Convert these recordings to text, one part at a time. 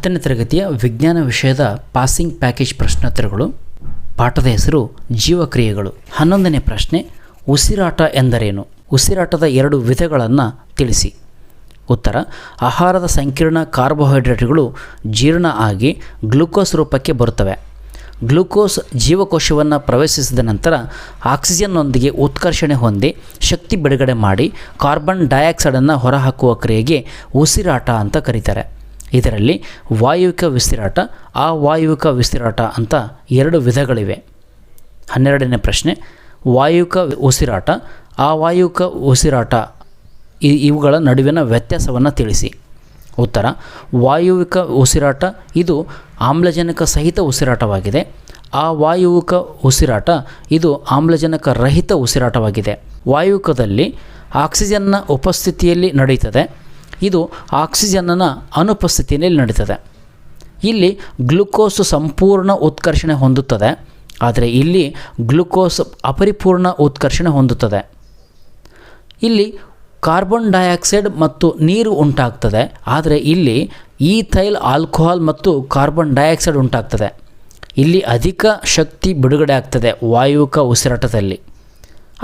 ಹತ್ತನೇ ತರಗತಿಯ ವಿಜ್ಞಾನ ವಿಷಯದ ಪಾಸಿಂಗ್ ಪ್ಯಾಕೇಜ್ ಪ್ರಶ್ನೋತ್ತರಗಳು. ಪಾಠದ ಹೆಸರು ಜೀವಕ್ರಿಯೆಗಳು. ಹನ್ನೊಂದನೇ ಪ್ರಶ್ನೆ, ಉಸಿರಾಟ ಎಂದರೇನು? ಉಸಿರಾಟದ ಎರಡು ವಿಧಗಳನ್ನು ತಿಳಿಸಿ. ಉತ್ತರ, ಆಹಾರದ ಸಂಕೀರ್ಣ ಕಾರ್ಬೋಹೈಡ್ರೇಟ್ಗಳು ಜೀರ್ಣ ಆಗಿ ಗ್ಲೂಕೋಸ್ ರೂಪಕ್ಕೆ ಬರುತ್ತವೆ. ಗ್ಲೂಕೋಸ್ ಜೀವಕೋಶವನ್ನು ಪ್ರವೇಶಿಸಿದ ನಂತರ ಆಕ್ಸಿಜನ್ನೊಂದಿಗೆ ಉತ್ಕರ್ಷಣೆ ಹೊಂದಿ ಶಕ್ತಿ ಬಿಡುಗಡೆ ಮಾಡಿ ಕಾರ್ಬನ್ ಡೈಆಕ್ಸೈಡನ್ನು ಹೊರಹಾಕುವ ಕ್ರಿಯೆಗೆ ಉಸಿರಾಟ ಅಂತ ಕರೀತಾರೆ. ಇದರಲ್ಲಿ ವಾಯುವಿಕ ವಿಸ್ತಿರಾಟ, ಅವಾಯುವಿಕ ವಿಸ್ತಿರಾಟ ಅಂತ ಎರಡು ವಿಧಗಳಿವೆ. ಹನ್ನೆರಡನೇ ಪ್ರಶ್ನೆ, ವಾಯುವಿಕ ಉಸಿರಾಟ, ಅವಾಯುವಿಕ ಉಸಿರಾಟ ಇವುಗಳ ನಡುವಿನ ವ್ಯತ್ಯಾಸವನ್ನು ತಿಳಿಸಿ. ಉತ್ತರ, ವಾಯುವಿಕ ಉಸಿರಾಟ, ಇದು ಆಮ್ಲಜನಕ ಸಹಿತ ಉಸಿರಾಟವಾಗಿದೆ. ಅವಾಯುವಿಕ ಉಸಿರಾಟ, ಇದು ಆಮ್ಲಜನಕ ರಹಿತ ಉಸಿರಾಟವಾಗಿದೆ. ವಾಯುಕದಲ್ಲಿ ಆಕ್ಸಿಜನ್ನ ಉಪಸ್ಥಿತಿಯಲ್ಲಿ ನಡೆಯುತ್ತದೆ. ಇದು ಆಕ್ಸಿಜನ್ನ ಅನುಪಸ್ಥಿತಿಯಲ್ಲಿ ನಡೀತದೆ. ಇಲ್ಲಿ ಗ್ಲುಕೋಸ್ ಸಂಪೂರ್ಣ ಉತ್ಕರ್ಷಣೆ ಹೊಂದುತ್ತದೆ, ಆದರೆ ಇಲ್ಲಿ ಗ್ಲುಕೋಸ್ ಅಪರಿಪೂರ್ಣ ಉತ್ಕರ್ಷಣೆ ಹೊಂದುತ್ತದೆ. ಇಲ್ಲಿ ಕಾರ್ಬನ್ ಡೈಆಕ್ಸೈಡ್ ಮತ್ತು ನೀರು ಉಂಟಾಗ್ತದೆ, ಆದರೆ ಇಲ್ಲಿ ಈಥೈಲ್, ಆಲ್ಕೋಹಾಲ್ ಮತ್ತು ಕಾರ್ಬನ್ ಡೈಆಕ್ಸೈಡ್ ಉಂಟಾಗ್ತದೆ. ಇಲ್ಲಿ ಅಧಿಕ ಶಕ್ತಿ ಬಿಡುಗಡೆ ಆಗ್ತದೆ ವಾಯುವಿಕ ಉಸಿರಾಟದಲ್ಲಿ,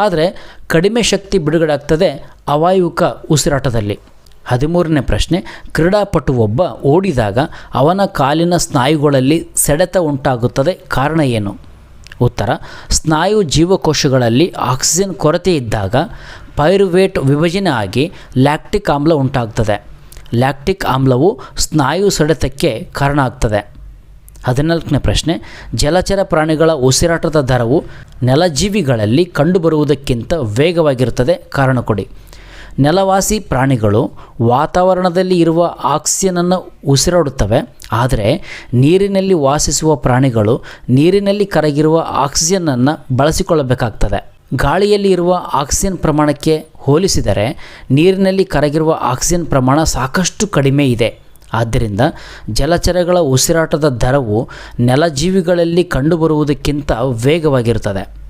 ಆದರೆ ಕಡಿಮೆ ಶಕ್ತಿ ಬಿಡುಗಡೆ ಆಗ್ತದೆ ಅವಾಯುವಿಕ ಉಸಿರಾಟದಲ್ಲಿ. ಹದಿಮೂರನೇ ಪ್ರಶ್ನೆ, ಕ್ರೀಡಾಪಟು ಒಬ್ಬ ಓಡಿದಾಗ ಅವನ ಕಾಲಿನ ಸ್ನಾಯುಗಳಲ್ಲಿ ಸೆಡೆತ ಉಂಟಾಗುತ್ತದೆ, ಕಾರಣ ಏನು? ಉತ್ತರ, ಸ್ನಾಯು ಜೀವಕೋಶಗಳಲ್ಲಿ ಆಕ್ಸಿಜನ್ ಕೊರತೆ ಇದ್ದಾಗ ಪೈರುವೇಟ್ ವಿಭಜನೆ ಆಗಿ ಲ್ಯಾಕ್ಟಿಕ್ ಆಮ್ಲ ಉಂಟಾಗ್ತದೆ. ಲ್ಯಾಕ್ಟಿಕ್ ಆಮ್ಲವು ಸ್ನಾಯು ಸೆಡೆತಕ್ಕೆ ಕಾರಣ ಆಗ್ತದೆ. ಹದಿನಾಲ್ಕನೇ ಪ್ರಶ್ನೆ, ಜಲಚರ ಪ್ರಾಣಿಗಳ ಉಸಿರಾಟದ ದರವು ನೆಲಜೀವಿಗಳಲ್ಲಿ ಕಂಡುಬರುವುದಕ್ಕಿಂತ ವೇಗವಾಗಿರುತ್ತದೆ, ಕಾರಣ ಕೊಡಿ. ನೆಲವಾಸಿ ಪ್ರಾಣಿಗಳು ವಾತಾವರಣದಲ್ಲಿ ಇರುವ ಆಕ್ಸಿಜನನ್ನು ಉಸಿರಾಡುತ್ತವೆ. ಆದರೆ ನೀರಿನಲ್ಲಿ ವಾಸಿಸುವ ಪ್ರಾಣಿಗಳು ನೀರಿನಲ್ಲಿ ಕರಗಿರುವ ಆಕ್ಸಿಜನನ್ನು ಬಳಸಿಕೊಳ್ಳಬೇಕಾಗ್ತದೆ. ಗಾಳಿಯಲ್ಲಿ ಇರುವ ಆಕ್ಸಿಜನ್ ಪ್ರಮಾಣಕ್ಕೆ ಹೋಲಿಸಿದರೆ ನೀರಿನಲ್ಲಿ ಕರಗಿರುವ ಆಕ್ಸಿಜನ್ ಪ್ರಮಾಣ ಸಾಕಷ್ಟು ಕಡಿಮೆ ಇದೆ. ಆದ್ದರಿಂದ ಜಲಚರಗಳ ಉಸಿರಾಟದ ದರವು ನೆಲಜೀವಿಗಳಲ್ಲಿ ಕಂಡುಬರುವುದಕ್ಕಿಂತ ವೇಗವಾಗಿರುತ್ತದೆ.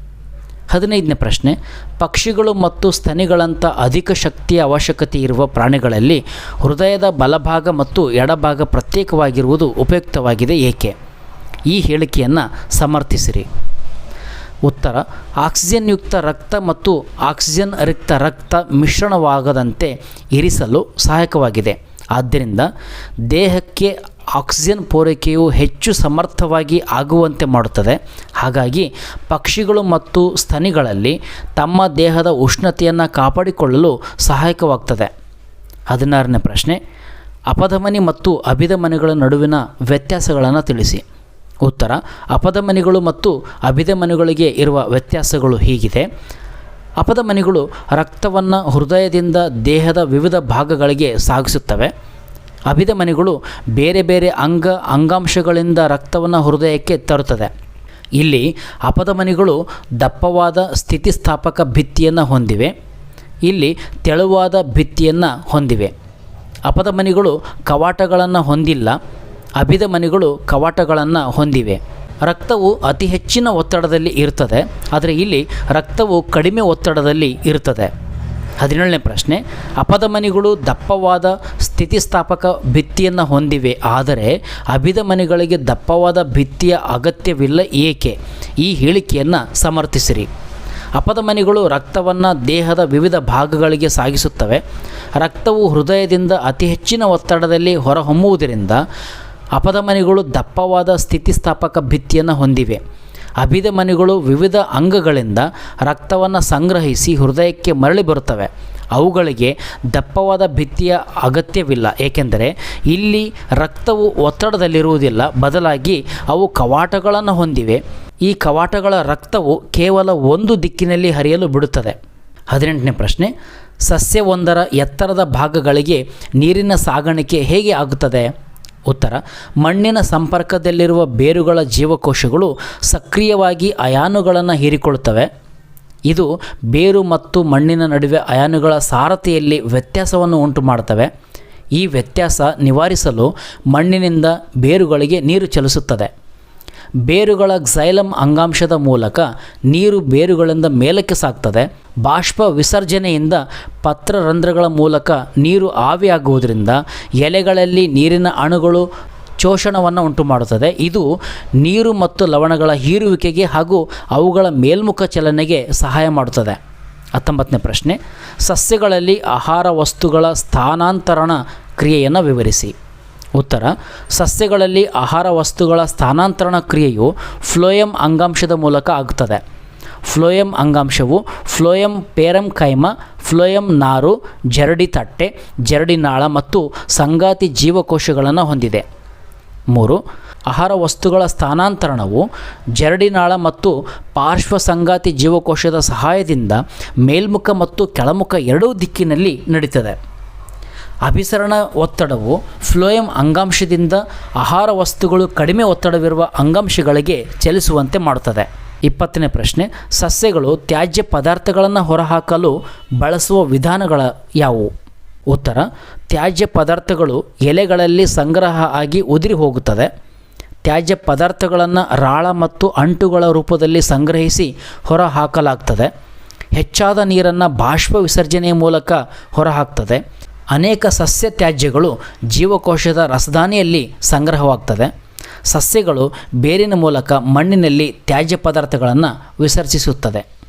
ಹದಿನೈದನೇ ಪ್ರಶ್ನೆ, ಪಕ್ಷಿಗಳು ಮತ್ತು ಸ್ತನಿಗಳಂಥ ಅಧಿಕ ಶಕ್ತಿಯ ಅವಶ್ಯಕತೆ ಇರುವ ಪ್ರಾಣಿಗಳಲ್ಲಿ ಹೃದಯದ ಬಲಭಾಗ ಮತ್ತು ಎಡಭಾಗ ಪ್ರತ್ಯೇಕವಾಗಿರುವುದು ಉಪಯುಕ್ತವಾಗಿದೆ ಏಕೆ? ಈ ಹೇಳಿಕೆಯನ್ನು ಸಮರ್ಥಿಸಿರಿ. ಉತ್ತರ, ಆಕ್ಸಿಜನ್ಯುಕ್ತ ರಕ್ತ ಮತ್ತು ಆಕ್ಸಿಜನ್ ರಿಕ್ತ ರಕ್ತ ಮಿಶ್ರಣವಾಗದಂತೆ ಇರಿಸಲು ಸಹಾಯಕವಾಗಿದೆ. ಆದ್ದರಿಂದ ದೇಹಕ್ಕೆ ಆಕ್ಸಿಜನ್ ಪೂರೈಕೆಯು ಹೆಚ್ಚು ಸಮರ್ಥವಾಗಿ ಆಗುವಂತೆ ಮಾಡುತ್ತದೆ. ಹಾಗಾಗಿ ಪಕ್ಷಿಗಳು ಮತ್ತು ಸ್ತನಿಗಳಲ್ಲಿ ತಮ್ಮ ದೇಹದ ಉಷ್ಣತೆಯನ್ನು ಕಾಪಾಡಿಕೊಳ್ಳಲು ಸಹಾಯಕವಾಗ್ತದೆ. ಹದಿನಾರನೇ ಪ್ರಶ್ನೆ, ಅಪಧಮನಿ ಮತ್ತು ಅಭಿಧಮನಿಗಳ ನಡುವಿನ ವ್ಯತ್ಯಾಸಗಳನ್ನು ತಿಳಿಸಿ. ಉತ್ತರ, ಅಪಧಮನಿಗಳು ಮತ್ತು ಅಭಿಧಮನಿಗಳಿಗೆ ಇರುವ ವ್ಯತ್ಯಾಸಗಳು ಹೀಗಿದೆ. ಅಪಧಮನಿಗಳು ರಕ್ತವನ್ನು ಹೃದಯದಿಂದ ದೇಹದ ವಿವಿಧ ಭಾಗಗಳಿಗೆ ಸಾಗಿಸುತ್ತವೆ. ಅಭಿಧಮನಿಗಳು ಬೇರೆ ಬೇರೆ ಅಂಗ ಅಂಗಾಂಶಗಳಿಂದ ರಕ್ತವನ್ನು ಹೃದಯಕ್ಕೆ ತರುತ್ತದೆ. ಇಲ್ಲಿ ಅಪಧಮನಿಗಳು ದಪ್ಪವಾದ ಸ್ಥಿತಿಸ್ಥಾಪಕ ಭಿತ್ತಿಯನ್ನು ಹೊಂದಿವೆ. ಇಲ್ಲಿ ತೆಳುವಾದ ಭಿತ್ತಿಯನ್ನು ಹೊಂದಿವೆ. ಅಪಧಮನಿಗಳು ಕವಾಟಗಳನ್ನು ಹೊಂದಿಲ್ಲ. ಅಭಿಧಮನಿಗಳು ಕವಾಟಗಳನ್ನು ಹೊಂದಿವೆ. ರಕ್ತವು ಅತಿ ಹೆಚ್ಚಿನ ಒತ್ತಡದಲ್ಲಿ ಇರುತ್ತದೆ ಆದರೆ ಇಲ್ಲಿ ರಕ್ತವು ಕಡಿಮೆ ಒತ್ತಡದಲ್ಲಿ ಇರುತ್ತದೆ ಹದಿನೇಳನೇ ಪ್ರಶ್ನೆ ಅಪಧಮನಿಗಳು ದಪ್ಪವಾದ ಸ್ಥಿತಿಸ್ಥಾಪಕ ಭಿತ್ತಿಯನ್ನು ಹೊಂದಿವೆ, ಆದರೆ ಅಭಿಧಮನಿಗಳಿಗೆ ದಪ್ಪವಾದ ಭಿತ್ತಿಯ ಅಗತ್ಯವಿಲ್ಲ ಏಕೆ? ಈ ಹೇಳಿಕೆಯನ್ನು ಸಮರ್ಥಿಸಿರಿ. ಅಪಧಮನಿಗಳು ರಕ್ತವನ್ನು ದೇಹದ ವಿವಿಧ ಭಾಗಗಳಿಗೆ ಸಾಗಿಸುತ್ತವೆ. ರಕ್ತವು ಹೃದಯದಿಂದ ಅತಿ ಹೆಚ್ಚಿನ ಒತ್ತಡದಲ್ಲಿ ಹೊರಹೊಮ್ಮುವುದರಿಂದ ಅಪಧಮನಿಗಳು ದಪ್ಪವಾದ ಸ್ಥಿತಿಸ್ಥಾಪಕ ಭಿತ್ತಿಯನ್ನು ಹೊಂದಿವೆ. ಅಭಿಧಮನಿಗಳು ವಿವಿಧ ಅಂಗಗಳಿಂದ ರಕ್ತವನ್ನು ಸಂಗ್ರಹಿಸಿ ಹೃದಯಕ್ಕೆ ಮರಳಿ ಬರುತ್ತವೆ. ಅವುಗಳಿಗೆ ದಪ್ಪವಾದ ಭಿತ್ತಿಯ ಅಗತ್ಯವಿಲ್ಲ. ಏಕೆಂದರೆ ಇಲ್ಲಿ ರಕ್ತವು ಒತ್ತಡದಲ್ಲಿರುವುದಿಲ್ಲ. ಬದಲಾಗಿ ಅವು ಕವಾಟಗಳನ್ನು ಹೊಂದಿವೆ. ಈ ಕವಾಟಗಳ ರಕ್ತವು ಕೇವಲ ಒಂದು ದಿಕ್ಕಿನಲ್ಲಿ ಹರಿಯಲು ಬಿಡುತ್ತದೆ. ಹದಿನೆಂಟನೇ ಪ್ರಶ್ನೆ, ಸಸ್ಯವೊಂದರ ಎತ್ತರದ ಭಾಗಗಳಿಗೆ ನೀರಿನ ಸಾಗಾಣಿಕೆ ಹೇಗೆ ಆಗುತ್ತದೆ? ಉತ್ತರ, ಮಣ್ಣಿನ ಸಂಪರ್ಕದಲ್ಲಿರುವ ಬೇರುಗಳ ಜೀವಕೋಶಗಳು ಸಕ್ರಿಯವಾಗಿ ಅಯಾನುಗಳನ್ನು ಹೀರಿಕೊಳ್ಳುತ್ತವೆ. ಇದು ಬೇರು ಮತ್ತು ಮಣ್ಣಿನ ನಡುವೆ ಅಯಾನುಗಳ ಸಾರತೆಯಲ್ಲಿ ವ್ಯತ್ಯಾಸವನ್ನು ಉಂಟು ಮಾಡುತ್ತವೆ ಈ ವ್ಯತ್ಯಾಸ ನಿವಾರಿಸಲು ಮಣ್ಣಿನಿಂದ ಬೇರುಗಳಿಗೆ ನೀರು ಚಲಿಸುತ್ತದೆ. ಬೇರುಗಳ ಕ್ಸೈಲಮ್ ಅಂಗಾಂಶದ ಮೂಲಕ ನೀರು ಬೇರುಗಳಿಂದ ಮೇಲಕ್ಕೆ ಸಾಕ್ತದೆ. ಬಾಷ್ಪ ವಿಸರ್ಜನೆಯಿಂದ ಪತ್ರರಂಧ್ರಗಳ ಮೂಲಕ ನೀರು ಆವಿಯಾಗುವುದರಿಂದ ಎಲೆಗಳಲ್ಲಿ ನೀರಿನ ಅಣುಗಳು ಶೋಷಣವನ್ನು ಉಂಟು ಮಾಡುತ್ತದೆ ಇದು ನೀರು ಮತ್ತು ಲವಣಗಳ ಹೀರುವಿಕೆಗೆ ಹಾಗೂ ಅವುಗಳ ಮೇಲ್ಮುಖ ಚಲನೆಗೆ ಸಹಾಯ ಮಾಡುತ್ತದೆ. ಹತ್ತೊಂಬತ್ತನೇ ಪ್ರಶ್ನೆ, ಸಸ್ಯಗಳಲ್ಲಿ ಆಹಾರ ವಸ್ತುಗಳ ಸ್ಥಾನಾಂತರಣ ಕ್ರಿಯೆಯನ್ನು ವಿವರಿಸಿ. ಉತ್ತರ, ಸಸ್ಯಗಳಲ್ಲಿ ಆಹಾರ ವಸ್ತುಗಳ ಸ್ಥಾನಾಂತರಣ ಕ್ರಿಯೆಯು ಫ್ಲೋಯಂ ಅಂಗಾಂಶದ ಮೂಲಕ ಆಗುತ್ತದೆ. ಫ್ಲೋಯಂ ಅಂಗಾಂಶವು ಫ್ಲೋಯಂ ಪೇರಂ ಕೈಮ ಫ್ಲೋಯಂ ನಾರು, ಜರಡಿ ತಟ್ಟೆ, ಜರಡಿ ನಾಳ ಮತ್ತು ಸಂಗಾತಿ ಜೀವಕೋಶಗಳನ್ನು ಹೊಂದಿದೆ. ಮೂರು, ಆಹಾರ ವಸ್ತುಗಳ ಸ್ಥಾನಾಂತರಣವು ಜರಡಿನಾಳ ಮತ್ತು ಪಾರ್ಶ್ವ ಸಂಗಾತಿ ಜೀವಕೋಶದ ಸಹಾಯದಿಂದ ಮೇಲ್ಮುಖ ಮತ್ತು ಕೆಳಮುಖ ಎರಡೂ ದಿಕ್ಕಿನಲ್ಲಿ ನಡೀತದೆ. ಅಭಿಸರಣ ಒತ್ತಡವು ಫ್ಲೋಯಂ ಅಂಗಾಂಶದಿಂದ ಆಹಾರ ವಸ್ತುಗಳು ಕಡಿಮೆ ಒತ್ತಡವಿರುವ ಅಂಗಾಂಶಗಳಿಗೆ ಚಲಿಸುವಂತೆ ಮಾಡುತ್ತದೆ. ಇಪ್ಪತ್ತನೇ ಪ್ರಶ್ನೆ, ಸಸ್ಯಗಳು ತ್ಯಾಜ್ಯ ಪದಾರ್ಥಗಳನ್ನು ಹೊರಹಾಕಲು ಬಳಸುವ ವಿಧಾನಗಳ ಯಾವುವು? ಉತ್ತರ, ತ್ಯಾಜ್ಯ ಪದಾರ್ಥಗಳು ಎಲೆಗಳಲ್ಲಿ ಸಂಗ್ರಹ ಆಗಿ ಉದುರಿ ಹೋಗುತ್ತದೆ. ತ್ಯಾಜ್ಯ ಪದಾರ್ಥಗಳನ್ನು ರಾಳ ಮತ್ತು ಅಂಟುಗಳ ರೂಪದಲ್ಲಿ ಸಂಗ್ರಹಿಸಿ ಹೊರಹಾಕಲಾಗ್ತದೆ. ಹೆಚ್ಚಾದ ನೀರನ್ನು ಬಾಷ್ಪ ವಿಸರ್ಜನೆಯ ಮೂಲಕ ಹೊರಹಾಕ್ತದೆ. ಅನೇಕ ಸಸ್ಯ ತ್ಯಾಜ್ಯಗಳು ಜೀವಕೋಶದ ರಸದಾನಿಯಲ್ಲಿ ಸಂಗ್ರಹವಾಗ್ತದೆ. ಸಸ್ಯಗಳು ಬೇರಿನ ಮೂಲಕ ಮಣ್ಣಿನಲ್ಲಿ ತ್ಯಾಜ್ಯ ಪದಾರ್ಥಗಳನ್ನು ವಿಸರ್ಜಿಸುತ್ತದೆ.